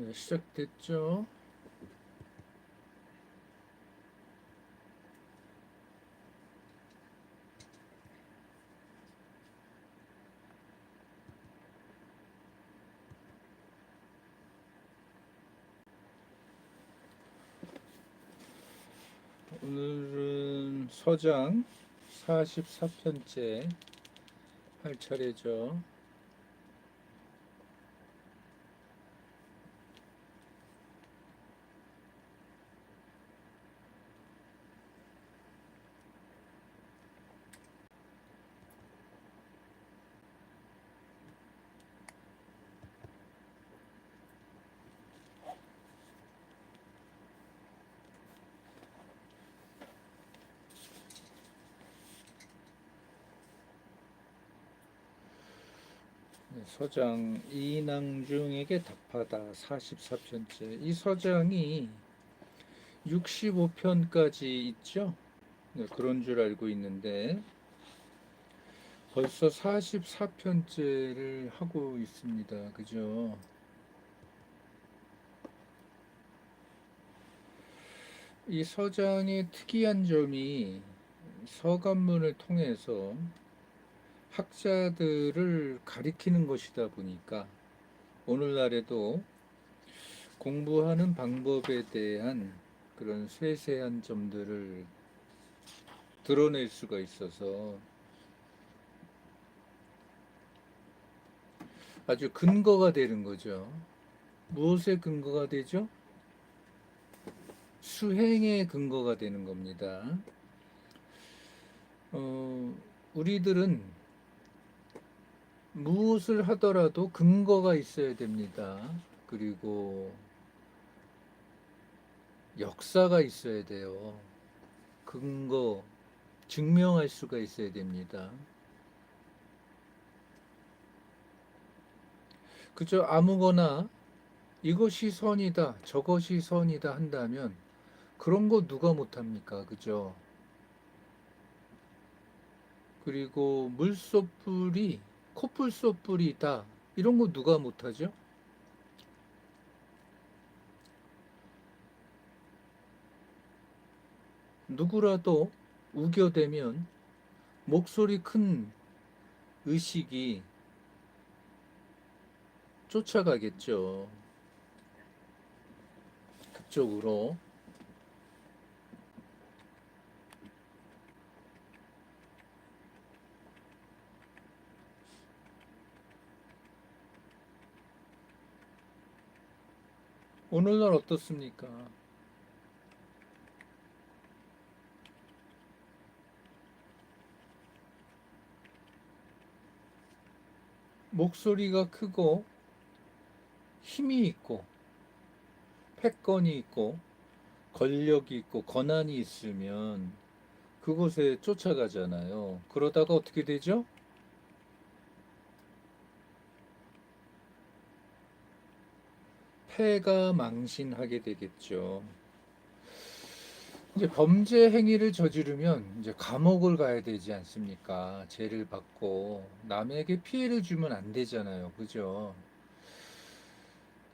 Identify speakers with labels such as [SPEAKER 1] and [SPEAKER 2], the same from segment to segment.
[SPEAKER 1] 네, 시작됐죠. 오늘은 서장 44편째 할 차례죠. 서장 이낭중에게 답하다 44편째 이 서장이 65편까지 있죠? 네, 그런 줄 알고 있는데 벌써 44편째를 하고 있습니다. 그죠? 이 서장의 특이한 점이 서간문을 통해서 학자들을 가리키는 것이다 보니까 오늘날에도 공부하는 방법에 대한 그런 세세한 점들을 드러낼 수가 있어서 아주 근거가 되는 거죠. 무엇의 근거가 되죠? 수행의 근거가 되는 겁니다. 어, 우리들은 무엇을 하더라도 근거가 있어야 됩니다. 그리고 역사가 있어야 돼요. 근거, 증명할 수가 있어야 됩니다. 그저 아무거나 이것이 선이다, 저것이 선이다 한다면 그런 거 누가 못합니까? 그죠? 그리고 물소뿔이 코뿔소뿔이다. 이런 거 누가 못하죠? 누구라도 우겨대면 목소리 큰 의식이 쫓아가겠죠. 그쪽으로. 오늘날 어떻습니까? 목소리가 크고 힘이 있고 패권이 있고 권력이 있고 권한이 있으면 그곳에 쫓아가잖아요. 그러다가 어떻게 되죠? 패가 망신하게 되겠죠. 이제 범죄 행위를 저지르면 이제 감옥을 가야 되지 않습니까? 죄를 받고 남에게 피해를 주면 안 되잖아요. 그죠?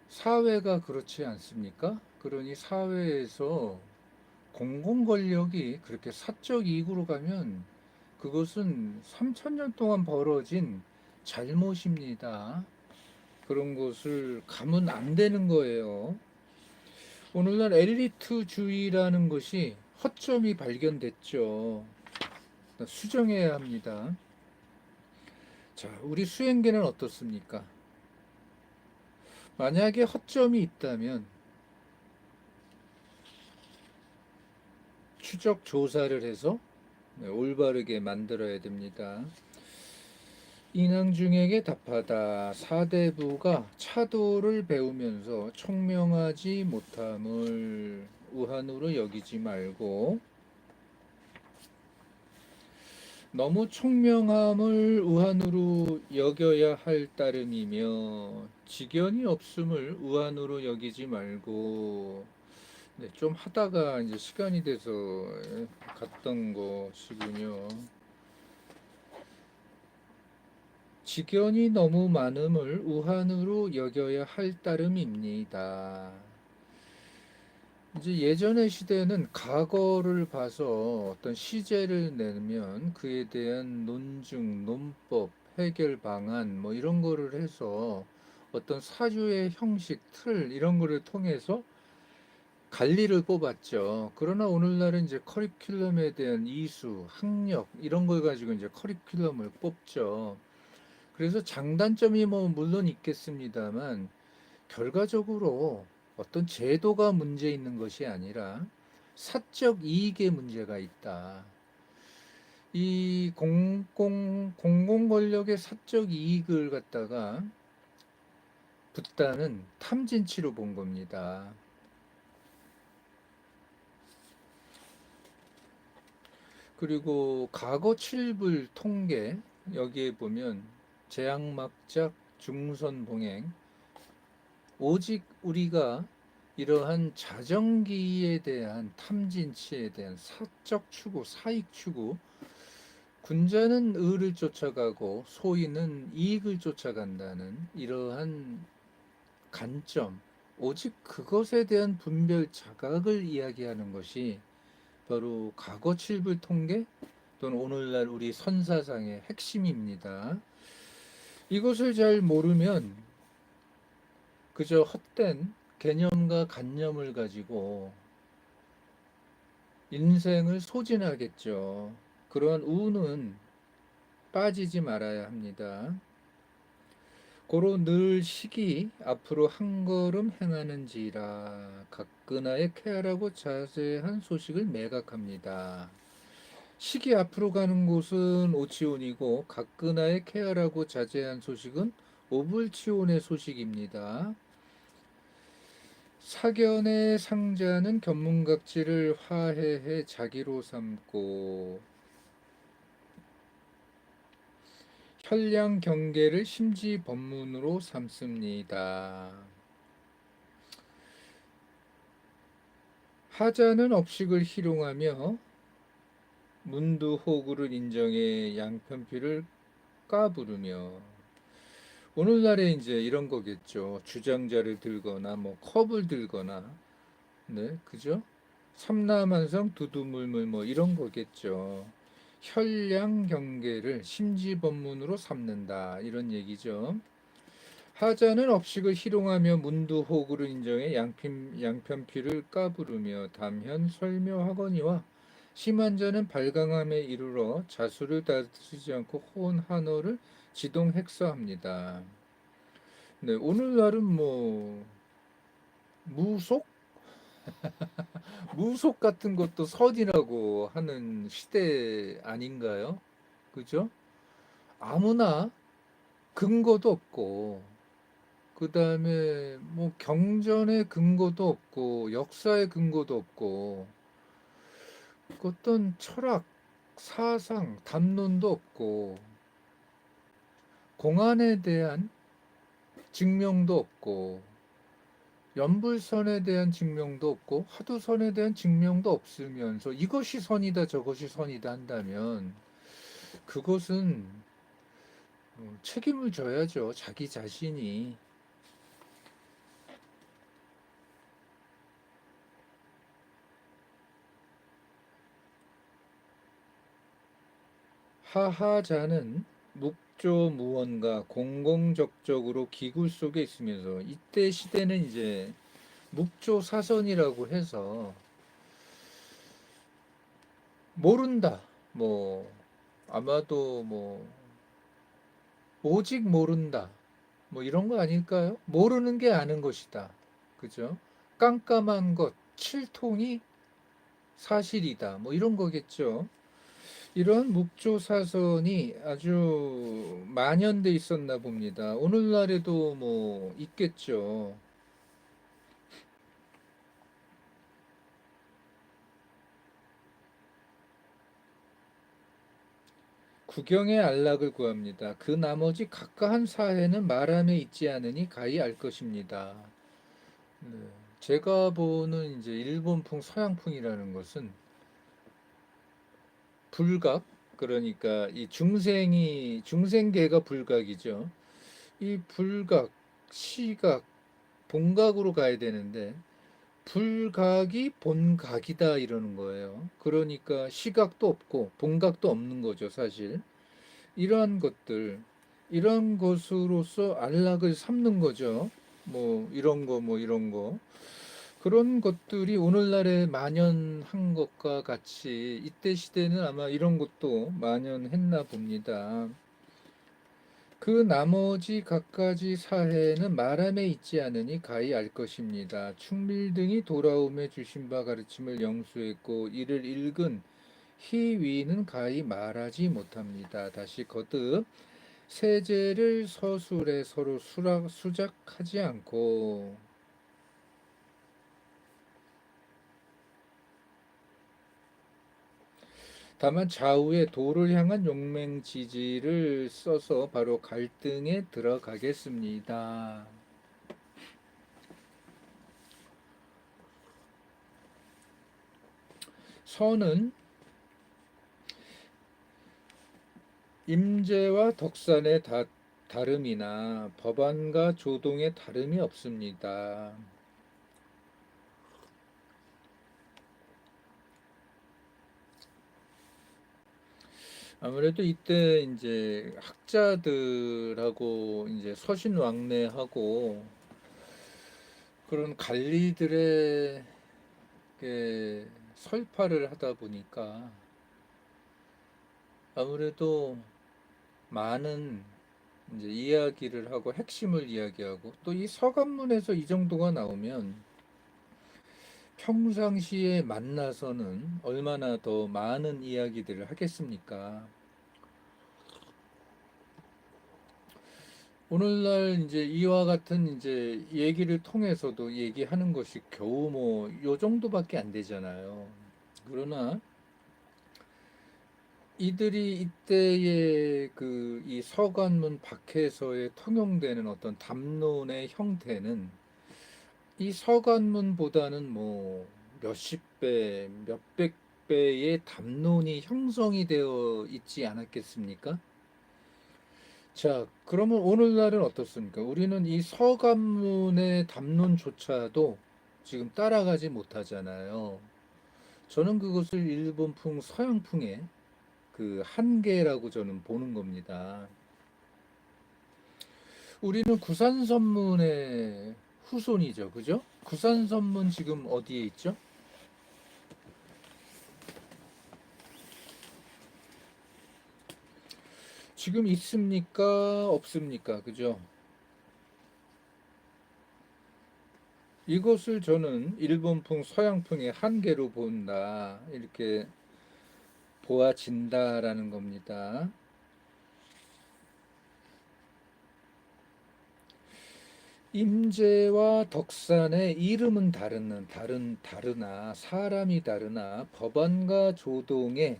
[SPEAKER 1] 사회가 그렇지 않습니까? 그러니 사회에서 공공 권력이 그렇게 사적 이익으로 가면 그것은 3천년 동안 벌어진 잘못입니다. 그런 것을 가면 안 되는 거예요. 오늘날 엘리트주의라는 것이 허점이 발견됐죠. 수정해야 합니다. 자, 우리 수행계는 어떻습니까? 만약에 허점이 있다면 추적 조사를 해서 네, 올바르게 만들어야 됩니다. 인왕중에게 답하다 사대부가 차도를 배우면서 총명하지 못함을 우한으로 여기지 말고 너무 총명함을 우한으로 여겨야 할 따름이며 지견이 없음을 우한으로 여기지 말고 네, 좀 하다가 이제 시간이 돼서 갔던 것이군요. 직연이 너무 많음을 우한으로 여겨야 할 따름입니다. 이제 예전의 시대는 과거를 봐서 어떤 시제를 내면 그에 대한 논증, 논법, 해결 방안 뭐 이런 거를 해서 어떤 사유의 형식, 틀 이런 거를 통해서 관리를 뽑았죠. 그러나 오늘날은 이제 커리큘럼에 대한 이수, 학력 이런 걸 가지고 이제 커리큘럼을 뽑죠. 그래서 장단점이 뭐 물론 있겠습니다만 결과적으로 어떤 제도가 문제 있는 것이 아니라 사적 이익의 문제가 있다. 이 공공 공공 권력의 사적 이익을 갖다가 붓다는 탐진치로 본 겁니다. 그리고 과거 7불 통계 여기에 보면 제약막작 중선봉행 오직 우리가 이러한 자정기에 대한 탐진치에 대한 사적 추구, 사익 추구 군자는 의를 쫓아가고 소인은 이익을 쫓아간다는 이러한 관점, 오직 그것에 대한 분별 자각을 이야기하는 것이 바로 과거 칠불 통계 또는 오늘날 우리 선사상의 핵심입니다. 이것을 잘 모르면 그저 헛된 개념과 관념을 가지고 인생을 소진하겠죠. 그러한 우는 빠지지 말아야 합니다. 고로 늘 시기 앞으로 한 걸음 행하는지라 각근하에 쾌하라고 자세한 소식을 매각합니다. 시기 앞으로 가는 곳은 오치온이고 각근하에 쾌하라고 자제한 소식은 오불치온의 소식입니다. 사견의 상자는 견문각지를 화해해 자기로 삼고 혈량 경계를 심지 법문으로 삼습니다. 하자는 업식을 희롱하며 문두호구를 인정해 양편피를 까부르며 오늘날에 이제 이런 거겠죠. 주장자를 들거나 뭐 컵을 들거나 네, 그죠? 삼라만성 두두물물 뭐 이런 거겠죠. 혈량 경계를 심지법문으로 삼는다 이런 얘기죠. 하자는 업식을 희롱하며 문두호구를 인정해 양편, 양편피를 까부르며 담현 설묘하거니와 심한 자는 발강함에 이르러 자수를 다투지 않고 호언 한어를 지동 획사합니다. 네, 오늘날은 뭐 무속 무속 같은 것도 선이라고 하는 시대 아닌가요? 그죠? 아무나 근거도 없고, 그 다음에 뭐 경전의 근거도 없고, 역사의 근거도 없고, 어떤 철학, 사상, 담론도 없고, 공안에 대한 증명도 없고, 연불선에 대한 증명도 없고 하두선에 대한 증명도 없으면서 이것이 선이다 저것이 선이다 한다면 그것은 어, 책임을 져야죠. 자기 자신이 하하자는 묵조 무언가 공공적적으로 기굴 속에 있으면서 이때 시대는 이제 묵조 사선이라고 해서 모른다. 뭐 아마도 뭐 오직 모른다. 뭐 이런 거 아닐까요? 모르는 게 아는 것이다. 그죠? 깜깜한 것, 칠통이 사실이다. 뭐 이런 거겠죠. 이런 묵조사선이 아주 만연돼 있었나 봅니다. 오늘날에도 뭐 있겠죠. 구경의 안락을 구합니다. 그 나머지 각가한 사회는 말함에 있지 않으니 가히 알 것입니다. 네. 제가 보는 이제 일본풍 서양풍이라는 것은 불각 그러니까 이 중생이 중생계가 불각이죠. 이 불각, 시각, 본각으로 가야 되는데 불각이 본각이다 이러는 거예요. 그러니까 시각도 없고 본각도 없는 거죠, 사실. 이러한 것들, 이런 것으로서 안락을 삼는 거죠. 뭐 이런 거, 뭐 이런 거. 그런 것들이 오늘날에 만연한 것과 같이 이때 시대는 아마 이런 것도 만연했나 봅니다. 그 나머지 갖가지 사해는 말함에 있지 않으니 가히 알 것입니다. 충밀 등이 돌아오매 주신 바 가르침을 영수했고 이를 읽은 희위는 가히 말하지 못합니다. 다시 거듭 세제를 서술에 서로 수락, 수작하지 않고 다만 좌우의 도를 향한 용맹 지지를 써서 바로 갈등에 들어가겠습니다. 선은 임제와 덕산의 다, 다름이나 법안과 조동의 다름이 없습니다. 아무래도 이때 이제 학자들하고 이제 서신 왕래하고 그런 관리들의 그 설파를 하다 보니까 아무래도 많은 이제 이야기를 하고 핵심을 이야기하고 또 이 서간문에서 이 정도가 나오면 평상시에 만나서는 얼마나 더 많은 이야기들을 하겠습니까? 오늘날 이제 이와 같은 이제 얘기를 통해서도 얘기하는 것이 겨우 뭐 요 정도밖에 안 되잖아요. 그러나 이들이 이때의 그 이 서관문 밖에서의 통용되는 어떤 담론의 형태는 이 서관문보다는 뭐 몇십 배, 몇백 배의 담론이 형성이 되어 있지 않았겠습니까? 자, 그러면 오늘날은 어떻습니까? 우리는 이 서관문의 담론조차도 지금 따라가지 못하잖아요. 저는 그것을 일본풍, 서양풍의 그 한계라고 저는 보는 겁니다. 우리는 구산선문의 후손이죠. 그죠? 구산선문 지금 어디에 있죠? 지금 있습니까? 없습니까? 그죠? 이것을 저는 일본풍, 서양풍의 한계로 본다. 이렇게 보아진다라는 겁니다. 임제와 덕산의 이름은 다르는 다른 다르나 사람이 다르나 법안과 조동의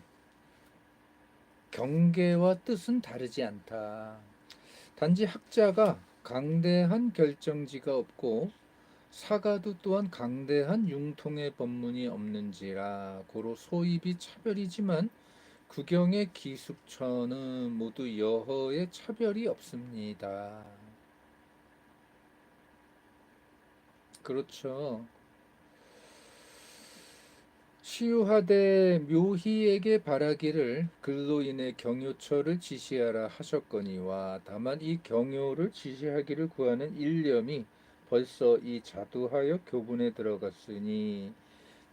[SPEAKER 1] 경계와 뜻은 다르지 않다. 단지 학자가 강대한 결정지가 없고 사가도 또한 강대한 융통의 법문이 없는지라 고로 소입이 차별이지만 구경의 기숙처는 모두 여허의 차별이 없습니다. 그렇죠. 시유하되 묘희에게 바라기를 글로 인해 경요처를 지시하라 하셨거니와 다만 이 경요를 지시하기를 구하는 일념이 벌써 이 자두하여 교분에 들어갔으니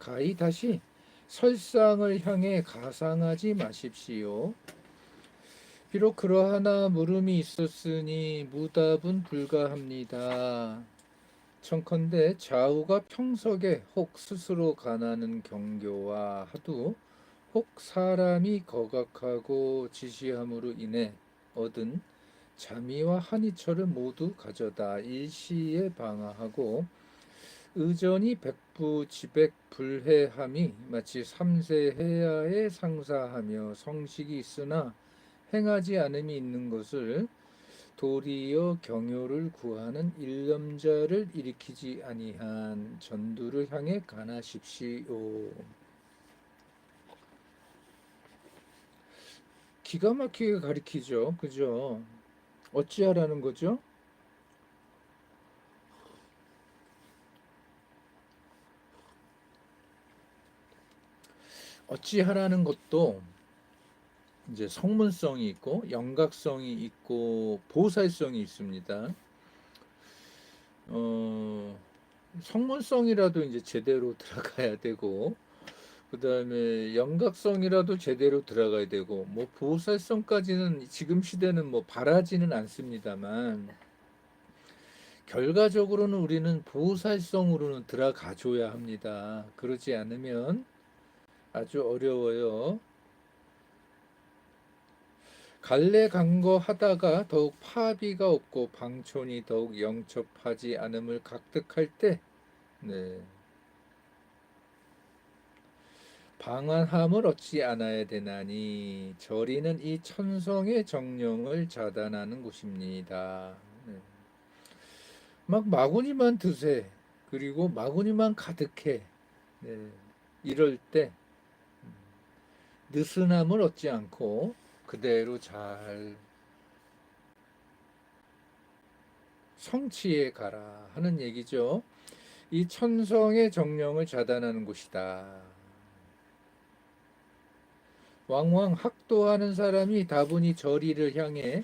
[SPEAKER 1] 가히 다시 설상을 향해 가상하지 마십시오. 비록 그러하나 물음이 있었으니 무답은 불가합니다. 청컨대 좌우가 평석에 혹 스스로 가나는 경교와 하도 혹 사람이 거각하고 지시함으로 인해 얻은 자미와 한이처를 모두 가져다 일시에 방하하고 의전이 백부 지백 불해함이 마치 삼세 해야에 상사하며 성식이 있으나 행하지 않음이 있는 것을 도리어 경효를 구하는 일념자를 일으키지 아니한 전두를 향해 가나십시오. 기가 막히게 가리키죠. 그죠? 어찌하라는 거죠? 어찌하라는 것도 이제 성문성이 있고 영각성이 있고 보살성이 있습니다. 어, 성문성이라도 이제 제대로 들어가야 되고 그 다음에 영각성이라도 제대로 들어가야 되고 뭐 보살성까지는 지금 시대는 뭐 바라지는 않습니다만 결과적으로는 우리는 보살성으로는 들어가 줘야 합니다. 그러지 않으면 아주 어려워요. 갈래 간 거 하다가 더욱 파비가 없고 방촌이 더욱 영첩하지 않음을 각득할 때, 네. 방한함을 얻지 않아야 되나니 저리는 이 천성의 정령을 자단하는 곳입니다. 네. 막 마구니만 드세 그리고 마구니만 가득해 네. 이럴 때 음, 느슨함을 얻지 않고 그대로 잘 성취해 가라 하는 얘기죠. 이 천성의 정령을 자단하는 곳이다. 왕왕 학도하는 사람이 다분히 저리를 향해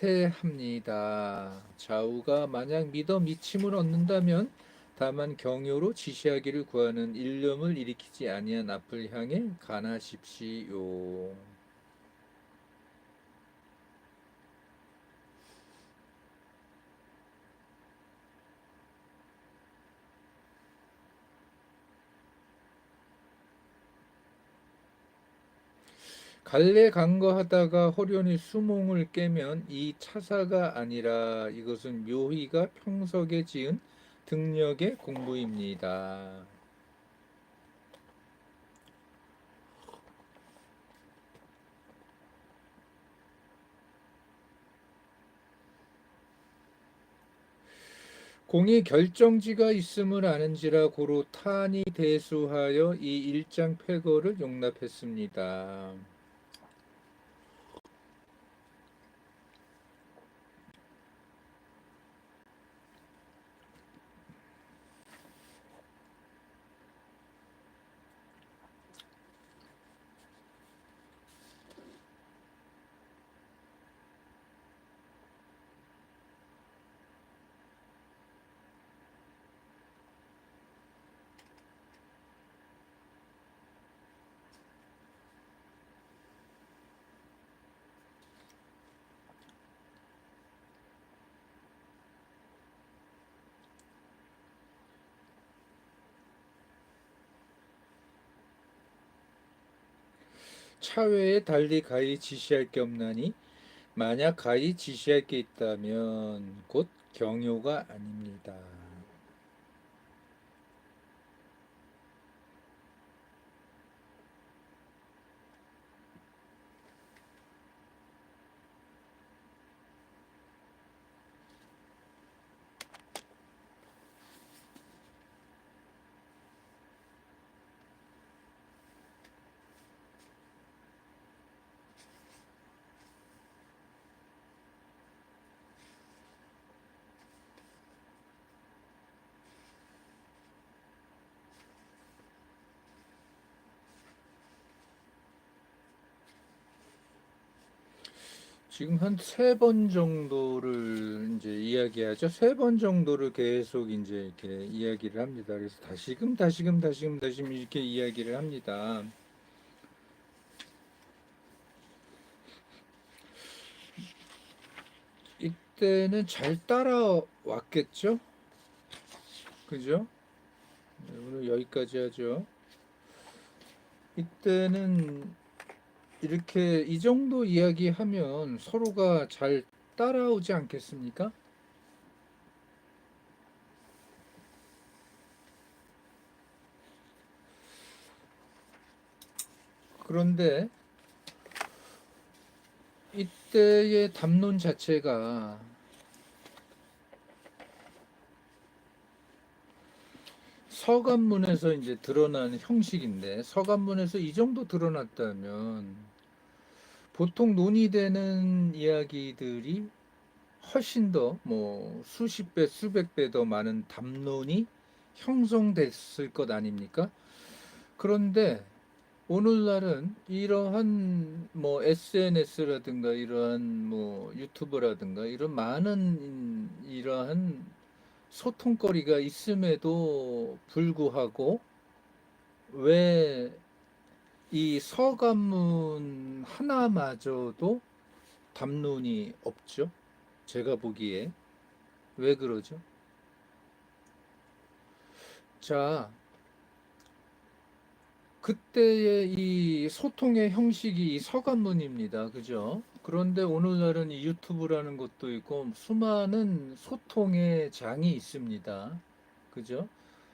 [SPEAKER 1] 탓해합니다. 좌우가 만약 믿어 미침을 얻는다면 다만 경요로 지시하기를 구하는 일념을 일으키지 아니한 앞을 향해 가나십시오. 갈래 간거 하다가 호련히 수몽을 깨면 이 차사가 아니라 이것은 묘희가 평석에 지은 등력의 공부입니다. 공이 결정지가 있음을 아는지라 고로 탄이 대수하여 이 일장 폐거를 용납했습니다. 차외에 달리 가히 지시할 게 없나니 만약 가히 지시할 게 있다면 곧 경요가 아닙니다. 지금 한 세 번 정도를 이제 이야기하죠. 세 번 정도를 계속 이제 이렇게 이야기를 합니다. 그래서 다시금 다시금 다시금 다시금 이렇게 이야기를 합니다. 이때는 잘 따라왔겠죠? 그죠? 네, 오늘 여기까지 하죠. 이때는 이렇게 이 정도 이야기하면 서로가 잘 따라오지 않겠습니까? 그런데 이때의 담론 자체가 서간문에서 이제 드러난 형식인데 서간문에서 이 정도 드러났다면 보통 논의되는 이야기들이 훨씬 더 뭐 수십 배, 수백 배 더 많은 담론이 형성됐을 것 아닙니까? 그런데 오늘날은 이러한 뭐 SNS라든가 이러한 뭐 유튜브라든가 이런 많은 이러한 소통거리가 있음에도 불구하고 왜 이 서간문 하나마저도 담론이 없죠? 제가 보기에 왜 그러죠? 자, 그때의 이 소통의 형식이 이 서간문입니다. 그죠? 그런데 오늘날은 이 유튜브라는 것도 있고 수많은 소통의 장이 있습니다. 그죠?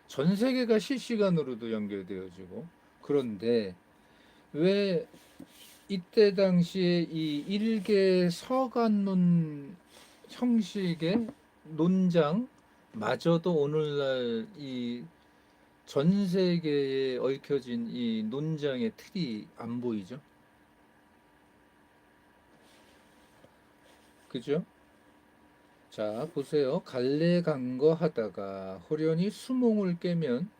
[SPEAKER 1] 전 세계가 실시간으로도 연결되어지고 그런데 왜 이때 당시에 이 일개 서간문 형식의 논장 마저도 오늘날 이 전 세계에 얽혀진 이 논장의 틀이 안 보이죠? 그죠? 자, 보세요. 갈래 간거 하다가 호련히 수몽을 깨면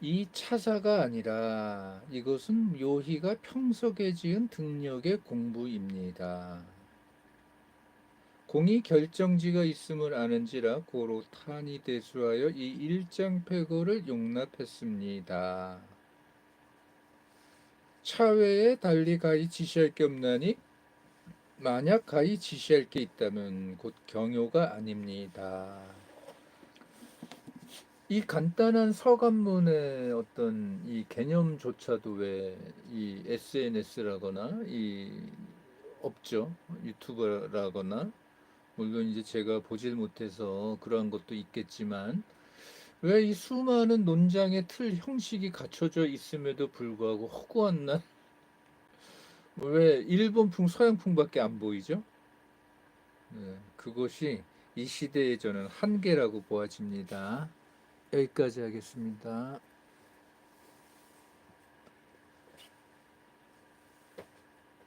[SPEAKER 1] 이 차사가 아니라 이것은 묘희가 평석에 지은 등력의 공부입니다. 공이 결정지가 있음을 아는지라 고로 탄이 대수하여 이 일장패거를 용납했습니다. 차외에 달리 가히 지시할 게 없나니 만약 가히 지시할 게 있다면 곧 경효가 아닙니다. 이 간단한 서간문의 어떤 이 개념조차도 왜 이 SNS라거나 이 없죠 유튜브라거나 물론 이제 제가 보질 못해서 그러한 것도 있겠지만 왜 이 수많은 논장의 틀 형식이 갖춰져 있음에도 불구하고 허구한 날 왜 일본풍 서양풍밖에 안 보이죠? 네, 그것이 이 시대의 저는 한계라고 보아집니다. 여기까지 하겠습니다.